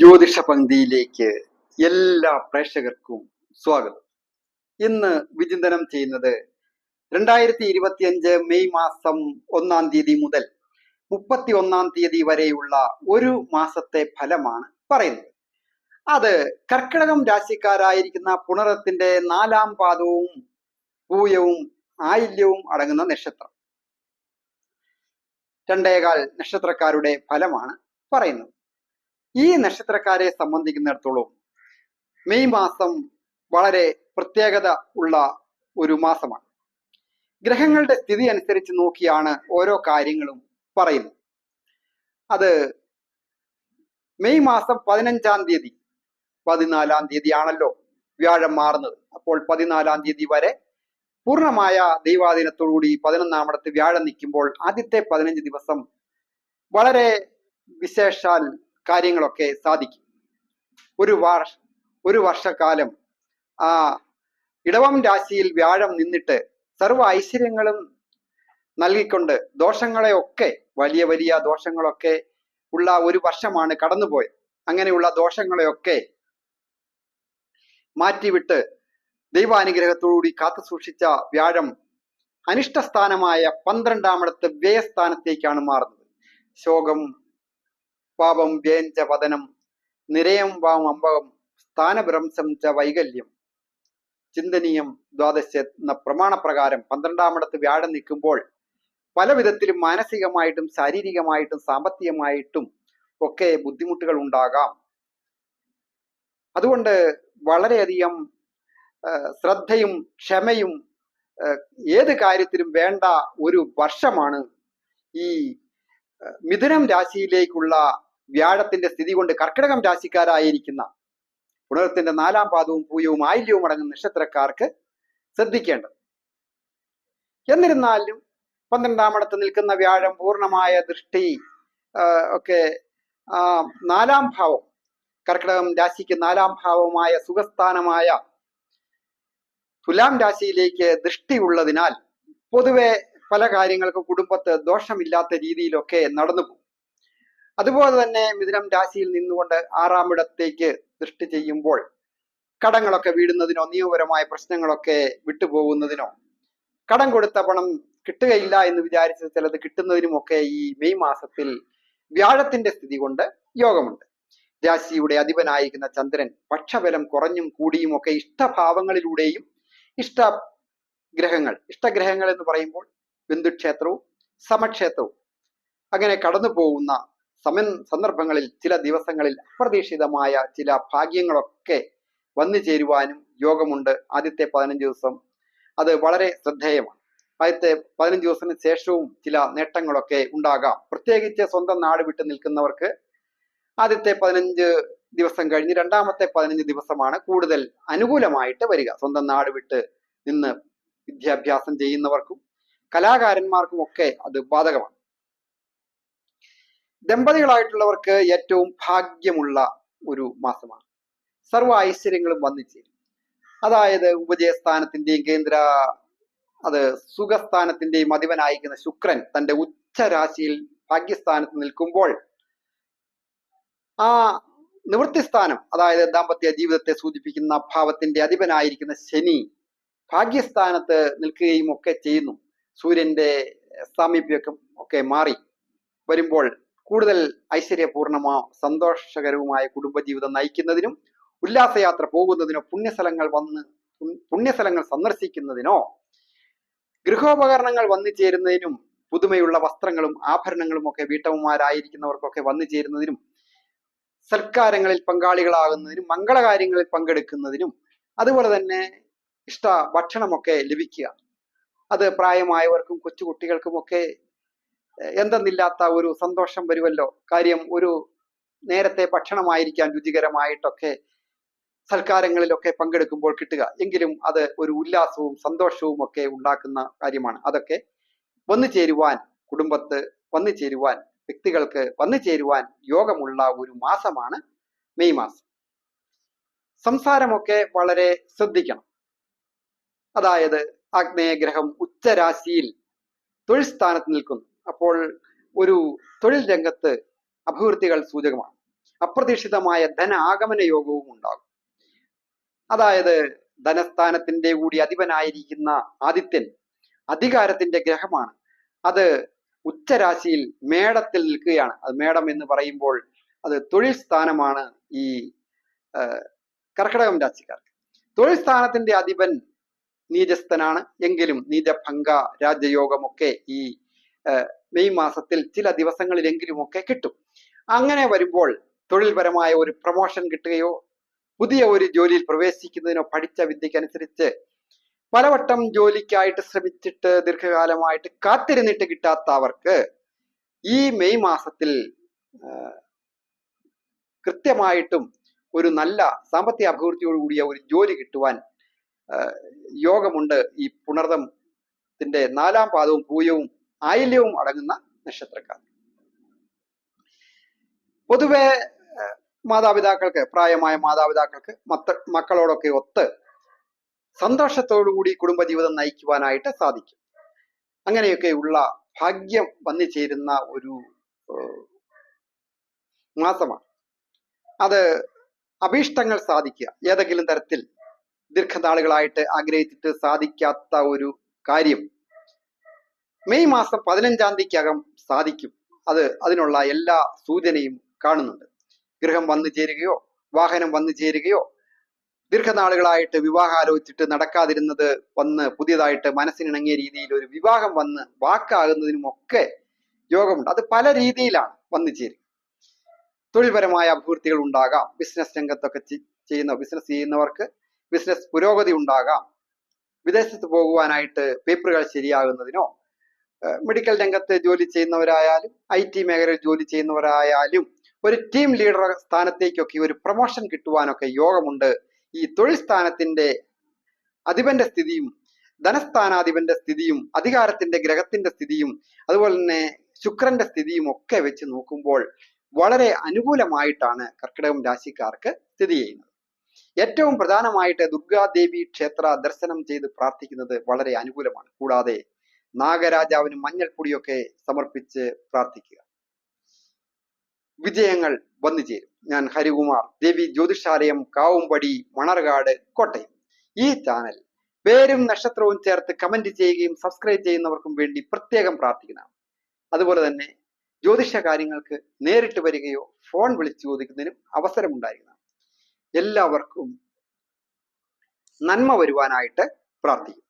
ജ്യോതിഷ പങ്ക്തിയിലേക്ക് എല്ലാ പ്രേക്ഷകർക്കും സ്വാഗതം. ഇന്ന് വിചിന്തനം ചെയ്യുന്നത് രണ്ടായിരത്തി ഇരുപത്തിയഞ്ച് മെയ് മാസം ഒന്നാം തീയതി മുതൽ മുപ്പത്തി ഒന്നാം തീയതി വരെയുള്ള ഒരു മാസത്തെ ഫലമാണ് പറയുന്നത്. അത് കർക്കിടകം രാശിക്കാരായിരിക്കുന്ന പുണരത്തിന്റെ നാലാം പാദവും പൂയവും ആയില്യവും അടങ്ങുന്ന നക്ഷത്രം. രണ്ടേകാൽ നക്ഷത്രക്കാരുടെ ഫലമാണ് പറയുന്നത്. ഈ നക്ഷത്രക്കാരെ സംബന്ധിക്കുന്നിടത്തോളം മെയ് മാസം വളരെ പ്രത്യേകത ഉള്ള ഒരു മാസമാണ്. ഗ്രഹങ്ങളുടെ സ്ഥിതി അനുസരിച്ച് നോക്കിയാണ് ഓരോ കാര്യങ്ങളും പറയുന്നത്. അത് മെയ് മാസം പതിനഞ്ചാം തീയതി പതിനാലാം തീയതി ആണല്ലോ വ്യാഴം മാറുന്നത്. അപ്പോൾ പതിനാലാം തീയതി വരെ പൂർണമായ ദൈവാധീനത്തോടുകൂടി പതിനൊന്നാമിടത്ത് വ്യാഴം നിൽക്കുമ്പോൾ ആദ്യത്തെ പതിനഞ്ച് ദിവസം വളരെ വിശേഷാൽ കാര്യങ്ങളൊക്കെ സാധിക്കും. ഒരു വർഷ ഒരു വർഷക്കാലം ആ ഇടവം രാശിയിൽ വ്യാഴം നിന്നിട്ട് സർവ ഐശ്വര്യങ്ങളും നൽകിക്കൊണ്ട് ദോഷങ്ങളെയൊക്കെ വലിയ വലിയ ദോഷങ്ങളൊക്കെ ഉള്ള ഒരു വർഷമാണ് കടന്നുപോയത്. അങ്ങനെയുള്ള ദോഷങ്ങളെയൊക്കെ മാറ്റിവിട്ട് ദൈവാനുഗ്രഹത്തോടുകൂടി കാത്തു സൂക്ഷിച്ച വ്യാഴം അനിഷ്ടസ്ഥാനമായ പന്ത്രണ്ടാമിടത്ത് വ്യയസ്ഥാനത്തേക്കാണ് മാറുന്നത്. ശോകം പാപം വ്യഞ്ച പതനം നിരയം വാം അമ്പകം സ്ഥാനഭ്രംശം ച വൈകല്യം. ചിന്തനീയം ദ്വാദശ എന്ന പ്രമാണപ്രകാരം പന്ത്രണ്ടാമിടത്ത് വ്യാഴം നിൽക്കുമ്പോൾ പല വിധത്തിലും മാനസികമായിട്ടും ശാരീരികമായിട്ടും സാമ്പത്തികമായിട്ടും ഒക്കെ ബുദ്ധിമുട്ടുകൾ ഉണ്ടാകാം. അതുകൊണ്ട് വളരെയധികം ശ്രദ്ധയും ക്ഷമയും ഏത് കാര്യത്തിലും വേണ്ട ഒരു വർഷമാണ് ഈ മിഥുനം രാശിയിലേക്കുള്ള വ്യാഴത്തിന്റെ സ്ഥിതി കൊണ്ട് കർക്കിടകം രാശിക്കാരായിരിക്കുന്ന പുണരത്തിന്റെ നാലാം പാദവും പൂയവും ആയില്യവും അടങ്ങുന്ന നക്ഷത്രക്കാർക്ക് ശ്രദ്ധിക്കേണ്ടത്. എന്നിരുന്നാലും പന്ത്രണ്ടാമിടത്ത് നിൽക്കുന്ന വ്യാഴം പൂർണമായ ദൃഷ്ടി ഒക്കെ നാലാം ഭാവം കർക്കിടകം രാശിക്ക് നാലാം ഭാവമായ സുഖസ്ഥാനമായ തുലാം രാശിയിലേക്ക് ദൃഷ്ടി ഉള്ളതിനാൽ പൊതുവെ പല കാര്യങ്ങൾക്കും കുടുംബത്ത് ദോഷമില്ലാത്ത രീതിയിലൊക്കെ നടന്നു പോകും അതുപോലെ തന്നെ മിഥുനം രാശിയിൽ നിന്നുകൊണ്ട് ആറാമിടത്തേക്ക് ദൃഷ്ടി ചെയ്യുമ്പോൾ കടങ്ങളൊക്കെ വീടുന്നതിനോ നിയമപരമായ പ്രശ്നങ്ങളൊക്കെ വിട്ടുപോകുന്നതിനോ കടം കൊടുത്ത പണം കിട്ടുകയില്ല എന്ന് വിചാരിച്ച് ചിലത് കിട്ടുന്നതിനുമൊക്കെ ഈ മെയ് മാസത്തിൽ വ്യാഴത്തിന്റെ സ്ഥിതി കൊണ്ട് യോഗമുണ്ട്. രാശിയുടെ അധിപനായിരിക്കുന്ന ചന്ദ്രൻ പക്ഷബലം കുറഞ്ഞും കൂടിയും ഒക്കെ ഇഷ്ടഭാവങ്ങളിലൂടെയും ഇഷ്ട ഗ്രഹങ്ങൾ ഇഷ്ടഗ്രഹങ്ങൾ എന്ന് പറയുമ്പോൾ ബന്ധുക്ഷേത്രവും സമക്ഷേത്രവും അങ്ങനെ കടന്നു പോകുന്ന സമ സന്ദർഭങ്ങളിൽ ചില ദിവസങ്ങളിൽ അപ്രതീക്ഷിതമായ ചില ഭാഗ്യങ്ങളൊക്കെ വന്നു ചേരുവാനും യോഗമുണ്ട് ആദ്യത്തെ പതിനഞ്ച് ദിവസം. അത് വളരെ ശ്രദ്ധേയമാണ്. ആദ്യത്തെ പതിനഞ്ച് ദിവസത്തിന് ശേഷവും ചില നേട്ടങ്ങളൊക്കെ ഉണ്ടാകാം. പ്രത്യേകിച്ച് സ്വന്തം നാട് വിട്ടു നിൽക്കുന്നവർക്ക് ആദ്യത്തെ പതിനഞ്ച് ദിവസം കഴിഞ്ഞ് രണ്ടാമത്തെ പതിനഞ്ച് ദിവസമാണ് കൂടുതൽ അനുകൂലമായിട്ട് വരിക. സ്വന്തം നാട് വിട്ട് നിന്ന് വിദ്യാഭ്യാസം ചെയ്യുന്നവർക്കും കലാകാരന്മാർക്കും ഒക്കെ അത് ബാധകമാണ്. ദമ്പതികളായിട്ടുള്ളവർക്ക് ഏറ്റവും ഭാഗ്യമുള്ള ഒരു മാസമാണ്. സർവ ഐശ്വര്യങ്ങളും വന്നിച്ചേരും അതായത് ഉപജയസ്ഥാനത്തിന്റെയും കേന്ദ്ര അത് സുഖസ്ഥാനത്തിന്റെയും അധിപനായിരിക്കുന്ന ശുക്രൻ തന്റെ ഉച്ചരാശിയിൽ ഭാഗ്യസ്ഥാനത്ത് നിൽക്കുമ്പോൾ ആ നിവൃത്തിസ്ഥാനം അതായത് ദാമ്പത്യ ജീവിതത്തെ സൂചിപ്പിക്കുന്ന ഭാവത്തിന്റെ അധിപനായിരിക്കുന്ന ശനി ഭാഗ്യസ്ഥാനത്ത് നിൽക്കുകയും ഒക്കെ ചെയ്യുന്നു. സൂര്യന്റെ സാമീപ്യം ഒക്കെ മാറി. വരുമ്പോൾ കൂടുതൽ ഐശ്വര്യപൂർണമോ സന്തോഷകരവുമായ കുടുംബജീവിതം നയിക്കുന്നതിനും ഉല്ലാസയാത്ര പോകുന്നതിനോ പുണ്യസ്ഥലങ്ങൾ വന്ന് പുണ്യസ്ഥലങ്ങൾ സന്ദർശിക്കുന്നതിനോ ഗൃഹോപകരണങ്ങൾ വന്നു ചേരുന്നതിനും പുതുമയുള്ള വസ്ത്രങ്ങളും ആഭരണങ്ങളും ഒക്കെ വീട്ടമ്മമാരായിരിക്കുന്നവർക്കൊക്കെ വന്നു ചേരുന്നതിനും സൽക്കാരങ്ങളിൽ പങ്കാളികളാകുന്നതിനും മംഗളകാര്യങ്ങളിൽ പങ്കെടുക്കുന്നതിനും അതുപോലെ തന്നെ ഇഷ്ട ഭക്ഷണമൊക്കെ ലഭിക്കുക. അത് പ്രായമായവർക്കും കൊച്ചുകുട്ടികൾക്കുമൊക്കെ എന്തെന്നില്ലാത്ത ഒരു സന്തോഷം വരുമല്ലോ? കാര്യം ഒരു നേരത്തെ ഭക്ഷണമായിരിക്കാൻ രുചികരമായിട്ടൊക്കെ സൽക്കാരങ്ങളിലൊക്കെ പങ്കെടുക്കുമ്പോൾ കിട്ടുക. എങ്കിലും അത് ഒരു ഉല്ലാസവും സന്തോഷവും ഒക്കെ ഉണ്ടാക്കുന്ന കാര്യമാണ്. അതൊക്കെ വന്നു ചേരുവാൻ കുടുംബത്ത് വന്നു ചേരുവാൻ വ്യക്തികൾക്ക് വന്നു ചേരുവാൻ യോഗമുള്ള ഒരു മാസമാണ് മെയ് മാസം. സംസാരമൊക്കെ വളരെ ശ്രദ്ധിക്കണം. അതായത് ആഗ്നേയഗ്രഹം ഉച്ചരാശിയിൽ തൊഴിൽ സ്ഥാനത്ത് നിൽക്കുന്നു. അപ്പോൾ ഒരു തൊഴിൽ രംഗത്ത് അഭിവൃദ്ധികൾ സൂചകമാണ്. അപ്രതീക്ഷിതമായ ധന ആഗമന യോഗവും ഉണ്ടാകും. അതായത് ധനസ്ഥാനത്തിന്റെ കൂടി അധിപനായിരിക്കുന്ന ആദിത്യൻ അധികാരത്തിന്റെ ഗ്രഹമാണ്. അത് ഉച്ചരാശിയിൽ മേടത്തിൽ നിൽക്കുകയാണ്. അത് മേടം എന്ന് പറയുമ്പോൾ അത് തൊഴിൽ സ്ഥാനമാണ് ഈ കർക്കിടകം രാശിക്കാർക്ക്. തൊഴിൽ സ്ഥാനത്തിന്റെ അധിപൻ നീചസ്ഥനാണ്. എങ്കിലും നീചഭംഗ രാജയോഗമൊക്കെ ഈ മെയ് മാസത്തിൽ ചില ദിവസങ്ങളിലെങ്കിലുമൊക്കെ കിട്ടും. അങ്ങനെ വരുമ്പോൾ തൊഴിൽപരമായ ഒരു പ്രൊമോഷൻ കിട്ടുകയോ പുതിയ ഒരു ജോലിയിൽ പ്രവേശിക്കുന്നതിനോ പഠിച്ച വിദ്യക്കനുസരിച്ച് പലവട്ടം ജോലിക്കായിട്ട് ശ്രമിച്ചിട്ട് ദീർഘകാലമായിട്ട് കാത്തിരുന്നിട്ട് കിട്ടാത്ത അവർക്ക് ഈ മെയ് മാസത്തിൽ കൃത്യമായിട്ടും ഒരു നല്ല സാമ്പത്തിക അഭിവൃദ്ധിയോടുകൂടിയ ഒരു ജോലി കിട്ടുവാൻ യോഗമുണ്ട് ഈ പുണർദത്തിന്റെ നാലാം പാദവും പൂയവും ആയില്യവും അടങ്ങുന്ന നക്ഷത്രക്കാർ. പൊതുവെ മാതാപിതാക്കൾക്ക് പ്രായമായ മാതാപിതാക്കൾക്ക് മത്ത മക്കളോടൊക്കെ ഒത്ത് സന്തോഷത്തോടുകൂടി കുടുംബജീവിതം നയിക്കുവാനായിട്ട് സാധിക്കും. അങ്ങനെയൊക്കെ ഉള്ള ഭാഗ്യം വന്നു ചേരുന്ന ഒരു മാസമാണ്. അത് അഭീഷ്ടങ്ങൾ സാധിക്കുക. ഏതെങ്കിലും തരത്തിൽ ദീർഘനാളുകളായിട്ട് ആഗ്രഹിച്ചിട്ട് സാധിക്കാത്ത ഒരു കാര്യം മെയ് മാസം പതിനഞ്ചാം തീയതിക്കകം സാധിക്കും. അത് അതിനുള്ള എല്ലാ സൂചനയും കാണുന്നുണ്ട്. ഗൃഹം വന്നു ചേരുകയോ വാഹനം വന്നു ചേരുകയോ ദീർഘനാളുകളായിട്ട് വിവാഹം ആലോചിച്ചിട്ട് നടക്കാതിരുന്നത് വന്ന് പുതിയതായിട്ട് മനസ്സിനിണങ്ങിയ രീതിയിൽ ഒരു വിവാഹം വന്ന് വാക്കാകുന്നതിനുമൊക്കെ യോഗമുണ്ട്. അത് പല രീതിയിലാണ് വന്നു ചേരുക. തൊഴിൽപരമായ അഭിവൃദ്ധികൾ ഉണ്ടാകാം. ബിസിനസ് രംഗത്തൊക്കെ ചെയ്യുന്ന ബിസിനസ് ചെയ്യുന്നവർക്ക് ബിസിനസ് പുരോഗതി ഉണ്ടാകാം. വിദേശത്ത് പോകുവാനായിട്ട് പേപ്പറുകൾ ശരിയാകുന്നതിനോ മെഡിക്കൽ രംഗത്ത് ജോലി ചെയ്യുന്നവരായാലും ഐ ടി മേഖലയിൽ ജോലി ചെയ്യുന്നവരായാലും ഒരു ടീം ലീഡർ സ്ഥാനത്തേക്കൊക്കെ ഒരു പ്രൊമോഷൻ കിട്ടുവാനൊക്കെ യോഗമുണ്ട്. ഈ തൊഴിൽ സ്ഥാനത്തിന്റെ അധിപന്റെ സ്ഥിതിയും ധനസ്ഥാനാധിപന്റെ സ്ഥിതിയും അധികാരത്തിന്റെ ഗ്രഹത്തിന്റെ സ്ഥിതിയും അതുപോലെ തന്നെ ശുക്രന്റെ സ്ഥിതിയും ഒക്കെ വെച്ച് നോക്കുമ്പോൾ വളരെ അനുകൂലമായിട്ടാണ് കർക്കിടകം രാശിക്കാർക്ക് സ്ഥിതി ചെയ്യുന്നത്. ഏറ്റവും പ്രധാനമായിട്ട് ദുർഗാദേവി ക്ഷേത്ര ദർശനം ചെയ്ത് പ്രാർത്ഥിക്കുന്നത് വളരെ അനുകൂലമാണ്. കൂടാതെ നാഗരാജാവിന് മഞ്ഞൾപ്പൊടിയൊക്കെ സമർപ്പിച്ച് പ്രാർത്ഥിക്കുക. വിജയങ്ങൾ വന്നു ചേരും. ഞാൻ ഹരികുമാർ ദേവി ജ്യോതിഷാലയം കാവുംപടി മണർകാട് കോട്ടയം. ഈ ചാനൽ പേരും നക്ഷത്രവും ചേർത്ത് കമന്റ് ചെയ്യുകയും സബ്സ്ക്രൈബ് ചെയ്യുന്നവർക്കും വേണ്ടി പ്രത്യേകം പ്രാർത്ഥിക്കണം. അതുപോലെ തന്നെ ജ്യോതിഷ കാര്യങ്ങൾക്ക് നേരിട്ട് വരികയോ ഫോൺ വിളിച്ചു ചോദിക്കുന്നതിനും അവസരമുണ്ടായിരിക്കണം. എല്ലാവർക്കും നന്മ വരുവാനായിട്ട് പ്രാർത്ഥിക്കുന്നു.